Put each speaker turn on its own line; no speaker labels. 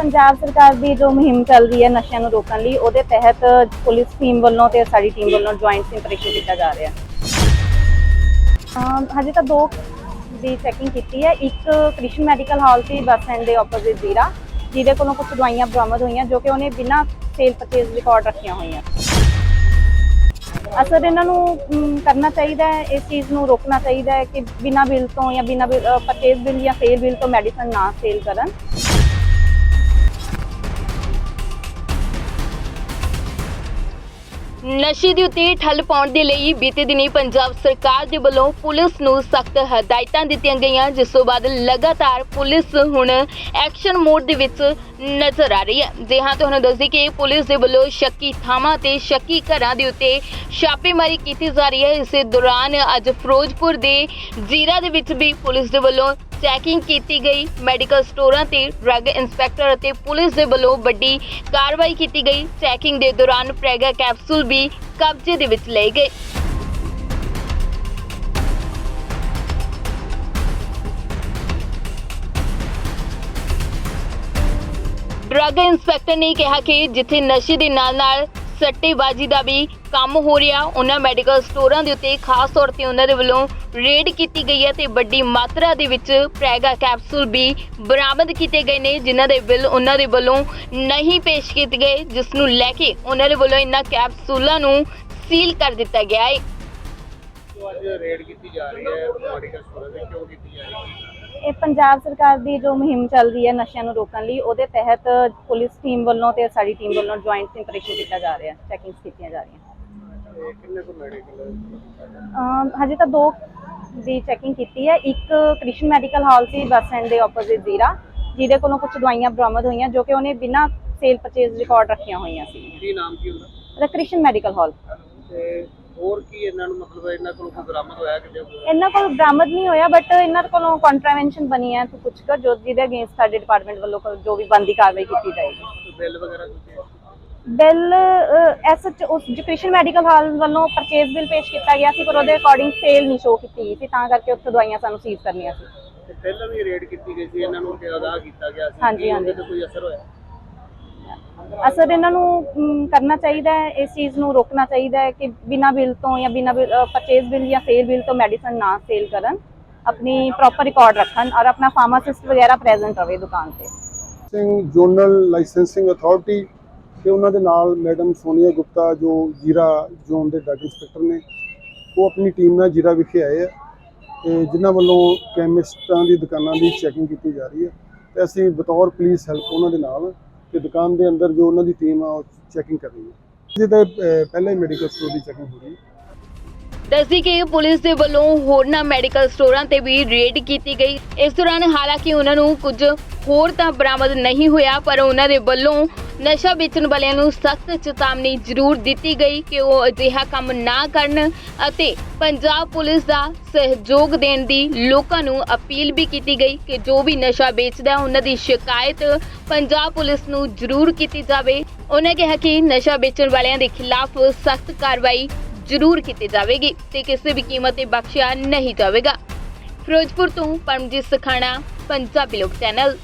ਪੰਜਾਬ ਸਰਕਾਰ ਦੀ ਜੋ ਮੁਹਿੰਮ ਚੱਲ ਰਹੀ ਹੈ ਨਸ਼ਿਆਂ ਨੂੰ ਰੋਕਣ ਲਈ, ਉਹਦੇ ਤਹਿਤ ਪੁਲਿਸ ਟੀਮ ਵੱਲੋਂ ਤੇ ਸਾਡੀ ਟੀਮ ਵੱਲੋਂ ਜੁਆਇੰਟ ਇੰਪਰੇਸ਼ਨ ਕੀਤਾ ਜਾ ਰਿਹਾ। ਅਮ ਹਜੇ ਤਾਂ ਦੋ ਦੀ ਚੈਕਿੰਗ ਕੀਤੀ ਹੈ। ਇੱਕ ਕ੍ਰਿਸ਼ਨ ਮੈਡੀਕਲ ਹਾਲ ਸੀ, ਬੱਸ ਸਟੈਂਡ ਦੇ ਆਪੋਜ਼ਿਟ ਜ਼ੀਰਾ, ਜਿਹਦੇ ਕੋਲੋਂ ਕੁਝ ਦਵਾਈਆਂ ਬਰਾਮਦ ਹੋਈਆਂ, ਜੋ ਕਿ ਉਹਨੇ ਬਿਨਾਂ ਸੇਲ ਪਰਚੇਜ਼ ਰਿਕਾਰਡ ਰੱਖੀਆਂ ਹੋਈਆਂ। ਅਸਰ ਇਹਨਾਂ ਨੂੰ ਕਰਨਾ ਚਾਹੀਦਾ ਹੈ, ਇਸ ਚੀਜ਼ ਨੂੰ ਰੋਕਣਾ ਚਾਹੀਦਾ ਹੈ ਕਿ ਬਿਨਾਂ ਬਿੱਲ ਤੋਂ ਜਾਂ ਬਿਨਾਂ ਪਰਚੇਜ਼ ਬਿੱਲ ਜਾਂ ਸੇਲ ਬਿੱਲ ਤੋਂ ਮੈਡੀਸਨ ਨਾ ਸੇਲ ਕਰਨ।
ਨਸ਼ੇ ਦੇ ਉੱਤੇ ਠੱਲ ਪਾਉਣ ਦੇ ਲਈ ਬੀਤੇ ਦਿਨੀ ਪੰਜਾਬ ਸਰਕਾਰ ਦੇ ਵੱਲੋਂ ਪੁਲਿਸ ਨੂੰ ਸਖਤ ਹਦਾਇਤਾਂ ਦਿੱਤੀਆਂ ਗਈਆਂ, ਜਿਸ ਤੋਂ ਬਾਅਦ ਲਗਾਤਾਰ ਪੁਲਿਸ ਹੁਣ ਐਕਸ਼ਨ ਮੋਡ ਦੇ ਵਿੱਚ ਨਜ਼ਰ ਆ ਰਹੀ ਹੈ। ਜੀ ਹਾਂ, ਤੁਹਾਨੂੰ ਦੱਸਦੀ ਕਿ ਪੁਲਿਸ ਦੇ ਵੱਲੋਂ ਸ਼ੱਕੀ ਥਾਵਾਂ ਤੇ ਸ਼ੱਕੀ ਘਰਾਂ ਦੇ ਉੱਤੇ ਛਾਪੇਮਾਰੀ ਕੀਤੀ ਜਾ ਰਹੀ ਹੈ। ਇਸੇ ਦੌਰਾਨ ਅੱਜ ਫਿਰੋਜ਼ਪੁਰ ਦੇ ਜ਼ੀਰਾ ਦੇ ਵਿੱਚ ਵੀ ਪੁਲਿਸ ਦੇ ਵੱਲੋਂ ਚੈਕਿੰਗ ਕੀਤੀ ਗਈ। ਮੈਡੀਕਲ ਸਟੋਰਾਂ ਤੇ ਡਰੱਗ ਇੰਸਪੈਕਟਰ ਅਤੇ ਪੁਲਿਸ ਦੇ ਵੱਲੋਂ ਵੱਡੀ ਕਾਰਵਾਈ ਕੀਤੀ ਗਈ। ਚੈਕਿੰਗ ਦੇ ਦੌਰਾਨ ਪ੍ਰੈਗਾ ਕੈਪਸੂਲ ਵੀ ਕਬਜ਼ੇ ਦੇ ਵਿੱਚ ਲਏ ਗਏ। ਡਰੱਗ ਇੰਸਪੈਕਟਰ ਨੇ ਕਿਹਾ ਕਿ ਜਿੱਥੇ ਨਸ਼ੇ ਦੇ ਨਾਲ-ਨਾਲ ਸੱਟੇਬਾਜ਼ੀ ਦਾ ਵੀ ਕੰਮ ਹੋ ਰਿਹਾ। ਉਹਨਾਂ ਮੈਡੀਕਲ ਸਟੋਰਾਂ ਦੇ ਉੱਤੇ ਖਾਸ ਤੌਰ ਤੇ ਉਹਨਾਂ ਦੇ ਵੱਲੋਂ ਰੇਡ ਕੀਤੀ ਗਈ ਹੈ ਤੇ ਵੱਡੀ ਮਾਤਰਾ ਦੇ ਵਿੱਚ ਪ੍ਰੈਗਾ ਕੈਪਸੂਲ ਵੀ ਬਰਾਮਦ ਕੀਤੇ ਗਏ ਨੇ, ਜਿਨ੍ਹਾਂ ਦੇ ਬਿੱਲ ਉਹਨਾਂ ਦੇ ਵੱਲੋਂ ਨਹੀਂ ਪੇਸ਼ ਕੀਤੇ ਗਏ ਜਿਸ ਨੂੰ ਲੈ ਕੇ ਉਹਨਾਂ ਦੇ ਵੱਲੋਂ ਇਹਨਾਂ ਕੈਪਸੂਲਾਂ ਨੂੰ ਸੀਲ ਕਰ ਦਿੱਤਾ ਗਿਆ ਹੈ।
ਅੱਜ ਰੇਡ ਕੀਤੀ ਜਾ ਰਹੀ ਹੈ ਮੈਡੀਕਲ ਸਟੋਰ ਤੇ ਕਿਉਂ ਕੀਤੀ ਜਾ ਰਹੀ ਹੈ?
ਇਹ ਪੰਜਾਬ ਸਰਕਾਰ ਦੀ ਜੋ ਮੁਹਿੰਮ ਚੱਲ ਰਹੀ ਹੈ ਨਸ਼ਿਆਂ ਨੂੰ ਰੋਕਣ ਲਈ ਉਹਦੇ ਤਹਿਤ ਪੁਲਿਸ ਟੀਮ ਵੱਲੋਂ ਤੇ ਸਾਡੀ ਟੀਮ ਵੱਲੋਂ ਜੁਆਇੰਟ ਇੰਪਰੇਸ਼ਨ ਕੀਤਾ ਜਾ ਰਿਹਾ ਚੈਕਿੰਗਸ ਕੀਤੀਆਂ ਜਾ ਰਹੀਆਂ।
ਤੇ ਕਿੰਨੇ ਕੁ ਮੈਡੀਕਲ
ਅਮ ਹਜੇ ਤਾਂ ਦੋ ਦੀ ਚੈਕਿੰਗ ਕੀਤੀ ਹੈ। ਇੱਕ ਕ੍ਰਿਸ਼ਨ ਮੈਡੀਕਲ ਹਾਲ ਸੀ ਬੱਸ ਸਟੈਂਡ ਦੇ ਆਪੋਜ਼ਿਟ ਜ਼ੀਰਾ ਜਿਹਦੇ ਕੋਲੋਂ ਕੁਝ ਦਵਾਈਆਂ ਬਰਾਮਦ ਹੋਈਆਂ ਜੋ ਕਿ ਉਹਨੇ ਬਿਨਾਂ ਸੇਲ ਪਰਚੇਜ਼ ਰਿਕਾਰਡ ਰੱਖੀਆਂ ਹੋਈਆਂ ਸੀ।
ਕੀ ਨਾਮ ਕੀ ਹੁੰਦਾ
ਕ੍ਰਿਸ਼ਨ ਮੈਡੀਕਲ ਹਾਲ।
ਤੇ ਹੋਰ ਕੀ ਇਹਨਾਂ ਨੂੰ ਮਤਲਬ ਇਹਨਾਂ ਕੋਲ ਕੋਈ ਬਰਾਮਦ ਹੋਇਆ ਕਿਤੇ ਹੋਰ?
ਇਹਨਾਂ ਕੋਲ ਬਰਾਮਦ ਨਹੀਂ ਹੋਇਆ ਬਟ ਇਹਨਾਂ ਕੋਲੋਂ ਕੰਟਰਾਵੈਂਸ਼ਨ ਬਣੀ ਹੈ ਕੁਝ ਕਰ ਜੋ ਜਿਹਦੇ ਅਗੇਂਸਟ ਸਾਡੇ ਡਿਪਾਰਟਮੈਂਟ ਵੱਲੋਂ ਕ- ਜੋ ਵੀ ਬੰਦੀ ਕਾਰਵਾਈ ਕੀਤੀ ਜਾਏਗੀ
ਕੋਈ ਬਿੱਲ ਵਗੈਰਾ ਕੁਝ
ਬਿੱਲ ਐਸ ਉਸ ਜੋ ਕ੍ਰਿਸ਼ਨ ਮੈਡੀਕਲ ਹਾਲ ਵੱਲੋਂ ਪਰਚੇਜ਼ ਬਿੱਲ ਪੇਸ਼ ਕੀਤਾ ਗਿਆ ਸੀ ਪਰ ਉਹਦੇ ਅਕੋਰਡਿੰਗ ਸੇਲ ਨਹੀਂ ਸ਼ੋ ਕੀਤੀ ਗਈ ਸੀ ਤਾਂ ਕਰਕੇ ਉੱਥੇ ਦਵਾਈਆਂ ਸਾਨੂੰ ਸੀਜ਼ ਕਰਨੀਆਂ ਸੀ
ਪਹਿਲਾਂ ਵੀ ਰੇਡ ਕੀਤੀ ਗਈ ਸੀ ਇਹਨਾਂ ਨੂੰ ਅਗਾਹ ਕੀਤਾ ਗਿਆ ਸੀ
ਹਾਂਜੀ, ਹਾਂਜੀ।
ਤੇ ਕੋਈ ਅਸਰ ਹੋਇਆ
ਅਸਰ ਇਹਨਾਂ ਨੂੰ ਅਮ, ਕਰਨਾ ਚਾਹੀਦਾ ਹੈ ਇਸ ਚੀਜ਼ ਨੂੰ ਰੋਕਣਾ ਚਾਹੀਦਾ ਹੈ ਕਿ ਬਿਨਾਂ ਬਿੱਲ ਤੋਂ ਜਾਂ ਬਿਨਾਂ ਪਰਚੇਜ਼ ਬਿੱਲ ਜਾਂ ਸੇਲ ਬਿੱਲ ਤੋਂ ਮੈਡੀਸਨ ਨਾ ਸੇਲ ਕਰਨ ਆਪਣੀ ਪ੍ਰੋਪਰ ਰਿਕਾਰਡ ਰੱਖਣ ਔਰ ਆਪਣਾ ਫਾਰਮਾਸਿਸਟ ਵਗੈਰਾ ਪ੍ਰੈਜ਼ੈਂਟ ਰਵੇ ਦੁਕਾਨ ਤੇ।
ਸਿੰਘ ਜ਼ੋਨਲ ਲਾਇਸੈਂਸਿੰਗ ਅਥਾਰਟੀ ਤੇ ਉਹਨਾਂ ਦੇ ਨਾਲ ਮੈਡਮ ਸੋਨੀਆ ਗੁਪਤਾ ਜੋ ਜੀਰਾ ਜ਼ੋਨ ਦੇ ਡਰੱਗ ਇੰਸਪੈਕਟਰ ਨੇ ਉਹ ਆਪਣੀ ਟੀਮ ਨਾਲ ਜੀਰਾ ਵਿਖੇ ਆਏ ਆ ਤੇ ਜਿਨ੍ਹਾਂ ਵੱਲੋਂ ਕੈਮਿਸਟਾਂ ਦੀ ਦੁਕਾਨਾਂ ਦੀ ਚੈਕਿੰਗ ਕੀਤੀ ਜਾ ਰਹੀ ਹੈ ਤੇ ਅਸੀਂ ਬਤੌਰ ਪੁਲਿਸ ਹੈਲਪ ਉਹਨਾਂ ਦੇ ਨਾਲ ਤੇ ਦੁਕਾਨ ਦੇ ਅੰਦਰ ਜੋ ਉਹਨਾਂ ਦੀ ਟੀਮ ਆ, ਉਹ ਚੈਕਿੰਗ ਕਰ ਰਹੀ ਹੈ। ਜਿਹਦੇ ਪਹਿਲੇ ਮੈਡੀਕਲ ਸਟੋਰ ਦੀ ਚੈਕਿੰਗ ਹੋ ਰਹੀ ਹੈ।
ਦੱਸਦੀ ਕਿ ਪੁਲਿਸ ਦੇ ਵੱਲੋਂ ਹੋਰਨਾਂ ਮੈਡੀਕਲ ਸਟੋਰਾਂ ਤੇ ਵੀ ਰੇਡ ਕੀਤੀ ਗਈ। ਇਸ ਦੌਰਾਨ ਹਾਲਾਂਕਿ ਉਹਨਾਂ ਨੂੰ ਕੁਝ ਹੋਰ ਤਾਂ ਬਰਾਮਦ ਨਹੀਂ ਹੋਇਆ, ਪਰ ਉਹਨਾਂ ਦੇ ਵੱਲੋਂ ਨਸ਼ਾ ਵੇਚਣ ਵਾਲਿਆਂ ਨੂੰ ਸਖਤ ਚੇਤਾਵਨੀ ਜ਼ਰੂਰ ਦਿੱਤੀ ਗਈ ਕਿ ਉਹ ਅਜਿਹਾ ਕੰਮ ਨਾ ਕਰਨ ਅਤੇ ਪੰਜਾਬ ਪੁਲਿਸ ਦਾ ਸਹਿਯੋਗ ਦੇਣ ਦੀ ਲੋਕਾਂ ਨੂੰ ਅਪੀਲ ਵੀ ਕੀਤੀ ਗਈ ਕਿ ਜੋ ਵੀ ਨਸ਼ਾ ਵੇਚਦਾ ਹੈ, ਉਹਨਾਂ ਦੀ ਸ਼ਿਕਾਇਤ ਪੰਜਾਬ ਪੁਲਿਸ ਨੂੰ ਜ਼ਰੂਰ ਕੀਤੀ ਜਾਵੇ। ਉਹਨਾਂ ਕਿਹਾ ਕਿ ਨਸ਼ਾ ਵੇਚਣ ਵਾਲਿਆਂ ਦੇ ਖਿਲਾਫ ਸਖਤ ਕਾਰਵਾਈ ਜ਼ਰੂਰ ਕੀਤੀ ਜਾਵੇਗੀ ਤੇ ਕਿਸੇ ਵੀ ਕੀਮਤ ਤੇ ਬਖਸ਼ਿਆ ਨਹੀਂ ਜਾਵੇਗਾ। ਫਿਰੋਜ਼ਪੁਰ ਤੋਂ ਪਰਮਜੀਤ ਸਖਾਣਾ ਪੰਜਾਬੀ ਲੋਕ ਚੈਨਲ।